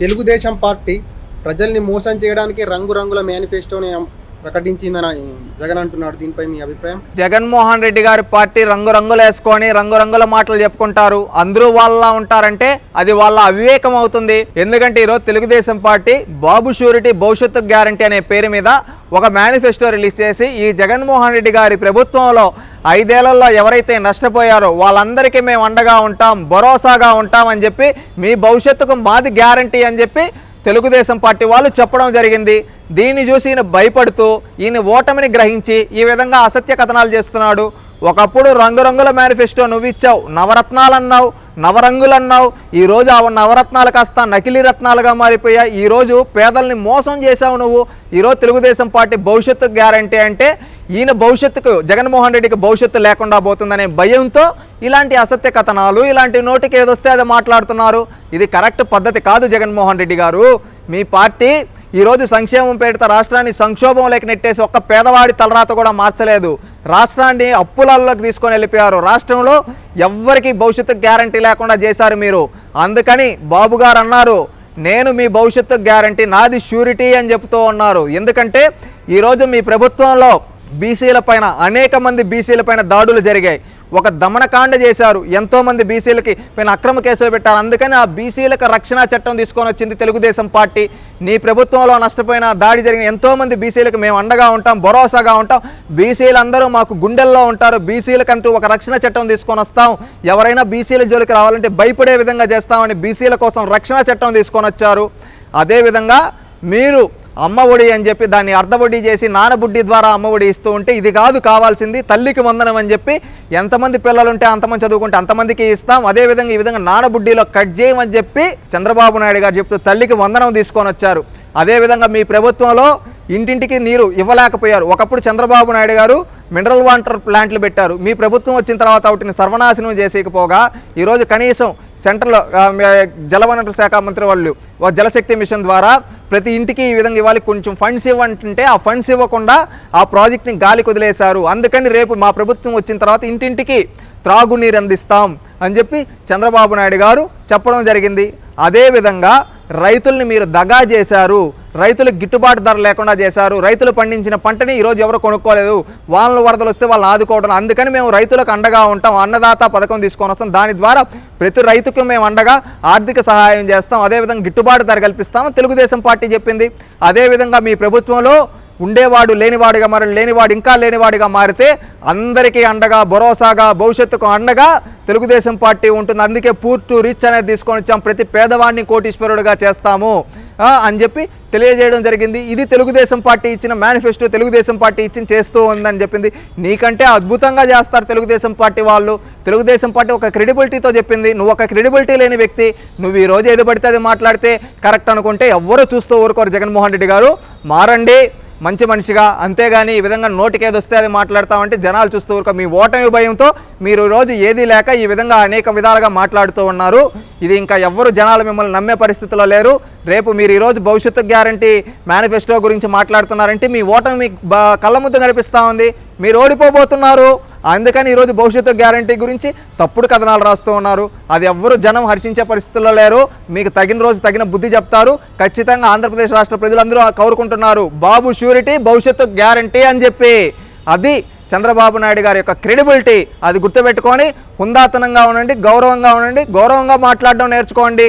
Telugu Desam party ప్రజల్ని మోసం చేయడానికి రంగురంగుల మేనిఫెస్టోని ప్రకటించిందని జగన్ అంటున్నాడు. దీనిపై మీ అభిప్రాయం? జగన్మోహన్ రెడ్డి గారి పార్టీ రంగురంగులు వేసుకొని రంగురంగుల మాటలు చెప్పుకుంటారు. అందరూ వాళ్ళ ఉంటారంటే అది వాళ్ళ అవివేకం అవుతుంది. ఎందుకంటే ఈరోజు తెలుగుదేశం పార్టీ బాబు షూరిటీ భవిష్యత్తు గ్యారంటీ అనే పేరు మీద ఒక మేనిఫెస్టో రిలీజ్ చేసి ఈ జగన్మోహన్ రెడ్డి గారి ప్రభుత్వంలో ఐదేళ్ళలో ఎవరైతే నష్టపోయారో వాళ్ళందరికీ మేము అండగా ఉంటాం భరోసాగా ఉంటాం అని చెప్పి మీ భవిష్యత్తుకు మాది గ్యారంటీ అని చెప్పి తెలుగుదేశం పార్టీ వాళ్ళు చెప్పడం జరిగింది. దీన్ని చూసి ఈయన భయపడుతూ ఈయన ఓటమిని గ్రహించి ఈ విధంగా అసత్య కథనాలు చేస్తున్నాడు. ఒకప్పుడు రంగురంగుల మేనిఫెస్టో నువ్వు ఇచ్చావు నవరత్నాలు అన్నావు నవరంగులు అన్నావు ఈరోజు ఆ నవరత్నాలు కాస్త నకిలీ రత్నాలుగా మారిపోయాయి. ఈరోజు పేదల్ని మోసం చేశావు నువ్వు. ఈరోజు తెలుగుదేశం పార్టీ భవిష్యత్తు గ్యారంటీ అంటే ఈయన భవిష్యత్తుకు జగన్మోహన్ రెడ్డికి భవిష్యత్తు లేకుండా పోతుందనే భయంతో ఇలాంటి అసత్య కథనాలు ఇలాంటి నోటికి ఏదొస్తే అది మాట్లాడుతున్నారు. ఇది కరెక్ట్ పద్ధతి కాదు జగన్మోహన్ రెడ్డి గారు. మీ పార్టీ ఈరోజు సంక్షేమం పేరిత రాష్ట్రాన్ని సంక్షోభంలోకి నెట్టేసి ఒక్క పేదవాడి తలరాత కూడా మార్చలేదు. రాష్ట్రాన్ని అప్పులలోకి తీసుకొని వెళ్ళిపోయారు. రాష్ట్రంలో ఎవ్వరికి భవిష్యత్తు గ్యారంటీ లేకుండా చేశారు మీరు. అందుకని బాబు గారు అన్నారు నేను మీ భవిష్యత్తు గ్యారంటీ నాది షూరిటీ అని చెప్తూ ఉన్నారు. ఎందుకంటే ఈరోజు మీ ప్రభుత్వంలో బీసీల పైన అనేక మంది బీసీల పైన దాడులు జరిగాయి. ఒక దమనకాండ చేశారు. ఎంతోమంది బీసీలకి పైన అక్రమ కేసులు పెట్టారు అందుకని ఆ బీసీలకు రక్షణ చట్టం తీసుకొని వచ్చింది తెలుగుదేశం పార్టీ. నీ ప్రభుత్వంలో నష్టపోయిన దాడి జరిగిన ఎంతోమంది బీసీలకు మేము అండగా ఉంటాం భరోసాగా ఉంటాం. బీసీలందరూ మాకు గుండెల్లో ఉంటారు. బీసీలకంటూ ఒక రక్షణ చట్టం తీసుకొని వస్తాం. ఎవరైనా బీసీల జోలికి రావాలంటే భయపడే విధంగా చేస్తామని బీసీల కోసం రక్షణ చట్టం తీసుకొని వచ్చారు. అదేవిధంగా మీరు అమ్మ ఒడి అని చెప్పి దాన్ని అర్ధబొడి చేసి నానబుడ్డి ద్వారా అమ్మ ఒడి ఇస్తూ ఉంటే ఇది కాదు కావాల్సింది తల్లికి వందనం అని చెప్పి ఎంతమంది పిల్లలు ఉంటే అంతమంది చదువుకుంటే అంతమందికి ఇస్తాం అదేవిధంగా ఈ విధంగా నానబుడ్డిలో కట్ చేయమని చెప్పి చంద్రబాబు నాయుడు గారు చెప్తూ తల్లికి వందనం తీసుకొని వచ్చారు. అదేవిధంగా మీ ప్రభుత్వంలో ఇంటింటికి నీరు ఇవ్వలేకపోయారు. ఒకప్పుడు చంద్రబాబు నాయుడు గారు మినరల్ వాటర్ ప్లాంట్లు పెట్టారు. మీ ప్రభుత్వం వచ్చిన తర్వాత వాటిని సర్వనాశనం చేసేయకపోగా ఈరోజు కనీసం సెంట్రల్ జలవనరుల శాఖ మంత్రి వాళ్ళు ఓ జలశక్తి మిషన్ ద్వారా ప్రతి ఇంటికి ఈ విధంగా ఇవ్వాలి. కొంచెం ఫండ్స్ ఇవ్వంటుంటే ఆ ఫండ్స్ ఇవ్వకుండా ఆ ప్రాజెక్ట్ని గాలి కుదిలేశారు. అందుకని రేపు మా ప్రభుత్వం వచ్చిన తర్వాత ఇంటింటికి త్రాగునీరు అందిస్తాం అని చెప్పి చంద్రబాబు నాయుడు గారు చెప్పడం జరిగింది. అదేవిధంగా రైతుల్ని మీరు దగా చేశారు. రైతులకు గిట్టుబాటు ధర లేకుండా చేశారు. రైతులు పండించిన పంటని ఈరోజు ఎవరు కొనుక్కోలేదు. వాళ్ళ వరదలు వస్తే వాళ్ళు ఆదుకోవడం అందుకని మేము రైతులకు అండగా ఉంటాం. అన్నదాత పథకం తీసుకొని వస్తాం. దాని ద్వారా ప్రతి రైతుకు మేము అండగా ఆర్థిక సహాయం చేస్తాం. అదేవిధంగా గిట్టుబాటు ధర కల్పిస్తాం. తెలుగుదేశం పార్టీ చెప్పింది. అదేవిధంగా మీ ప్రభుత్వంలో ఉండేవాడు లేనివాడిగా మరి లేనివాడు ఇంకా లేనివాడిగా మారితే అందరికీ అండగా భరోసాగా భవిష్యత్తుకు అండగా తెలుగుదేశం పార్టీ ఉంటుంది. అందుకే పూర్టు రిచ్ అనేది తీసుకొని వచ్చాం. ప్రతి పేదవాడిని కోటీశ్వరుడుగా చేస్తాము. అని చెప్పి తెలియజేయడం జరిగింది. ఇది తెలుగుదేశం పార్టీ ఇచ్చిన మేనిఫెస్టో తెలుగుదేశం పార్టీ ఇచ్చిన చేస్తూ ఉందని చెప్పింది. నీకంటే అద్భుతంగా చేస్తారు తెలుగుదేశం పార్టీ వాళ్ళు. తెలుగుదేశం పార్టీ ఒక క్రెడిబిలిటీతో చెప్పింది. నువ్వు ఒక క్రెడిబిలిటీ లేని వ్యక్తి. నువ్వు ఈ రోజు ఏది పడితే అది మాట్లాడితే కరెక్ట్ అనుకుంటే ఎవ్వరూ చూస్తూ ఊరుకోరు జగన్మోహన్ రెడ్డి గారు. మారండి. మంచి మనిషిగా అంతేగాని ఈ విధంగా నోటికేది వస్తే అది మాట్లాడతామంటే జనాలు చూస్తూ ఊరుకో. మీ ఓటమి భయంతో మీరు రోజు ఏదీ లేక ఈ విధంగా అనేక విధాలుగా మాట్లాడుతూ ఉన్నారు. ఇది ఇంకా ఎవ్వరు జనాలు మిమ్మల్ని నమ్మే పరిస్థితిలో లేరు. రేపు మీరు ఈరోజు భవిష్యత్తు గ్యారంటీ మేనిఫెస్టో గురించి మాట్లాడుతున్నారంటే మీ ఓటమి మీకు కళ్ళ ముద్ద కనిపిస్తూ ఉంది. మీరు ఓడిపోబోతున్నారు. అందుకని ఈరోజు భవిష్యత్తు గ్యారంటీ గురించి తప్పుడు కథనాలు రాస్తూ ఉన్నారు. అది ఎవ్వరు జనం హర్షించే పరిస్థితుల్లో లేరు. మీకు తగిన రోజు తగిన బుద్ధి చెప్తారు. ఖచ్చితంగా ఆంధ్రప్రదేశ్ రాష్ట్ర ప్రజలందరూ కోరుకుంటున్నారు. బాబు షూరిటీ భవిష్యత్తు గ్యారంటీ అని చెప్పి. అది చంద్రబాబు నాయుడు గారి యొక్క క్రెడిబిలిటీ. అది గుర్తుపెట్టుకొని హుందాతనంగా ఉండండి గౌరవంగా ఉండండి గౌరవంగా మాట్లాడడం నేర్చుకోండి.